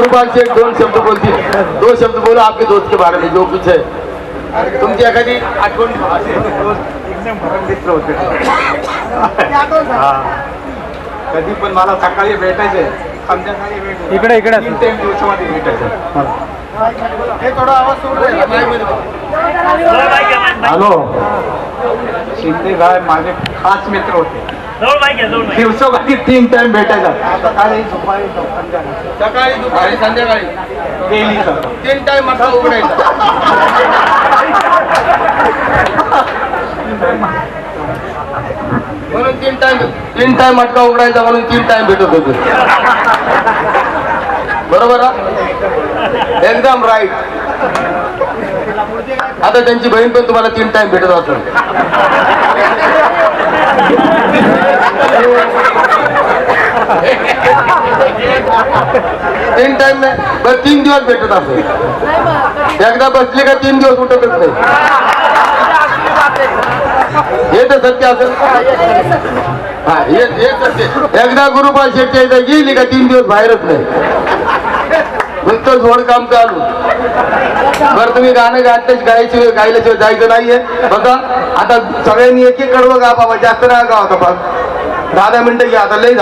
गुरुपाल शेख दोन शब्द बोलतील. दो शब्द बोलो आपके दोस्त के बारे में जो कुछ है. तुमची एखादी आठवण? मित्र होते हा. कधी पण मला सकाळी भेटायचे संध्याकाळी भेटायचे इकडे इकडे तीन टाइम दिवसामध्ये भेटायचे हे. थोडा आवाज सोडून हॅलो. शिंदे साहेब माझे खास मित्र होते. दिवसामध्ये तीन टाइम भेटायचा सकाळी दुपारी संध्याकाळी. सकाळी दुपारी संध्याकाळी. तीन टाइम मठा उघडायचा. म्हणून तीन टाइम तीन टाइम मटका उघडायचा म्हणून तीन टाइम भेटत होते. बरोबर? एकदम राईट आता त्यांची बहीण पण तुम्हाला तीन टाइम भेटत असेल. तीन टाइम नाही बरं तीन दिवस भेटत असेल. एकदा बसले का तीन दिवस उठतच नाही. हे तर सत्य असेल. हा हे सत्य. एकदा गुरुपाल शेट्टी इथे गेली का तीन दिवस बाहेरच नाही. नुसतं झोड काम चालू बरं तुम्ही गाणं गायचं गायची गायल्याशिवाय जायचं नाहीये. बघा आता सगळ्यांनी एक एक कडवं गा बाबा जास्त नाही गाव आता दहा दहा मिनिटं घ्या आता लई